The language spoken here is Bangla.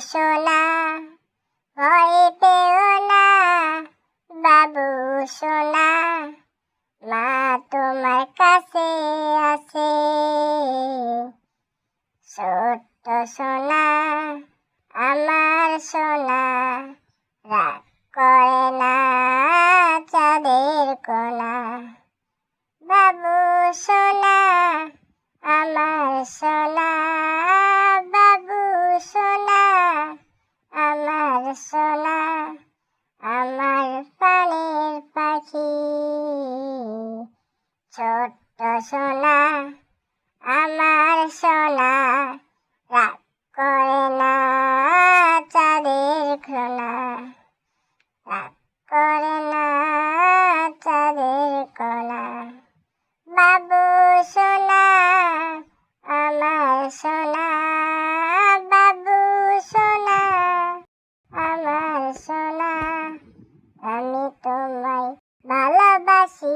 সোনা ভয় পেও বাবু সোনা মা তোমার কাছে আছে। ছোট্ট সোনা, আমার সোনা, রাগ করে না চাঁদের বাবু সোনা আমার সোনা সোনা আমার পানির পাখি। ছোট্ট শোলা আমার শোলা রাগ করে না চাঁদের খোলা। রাগ করে না চাঁদের কলা বাবু শোলা আমার শোলা আমি তোমায় ভালোবাসি।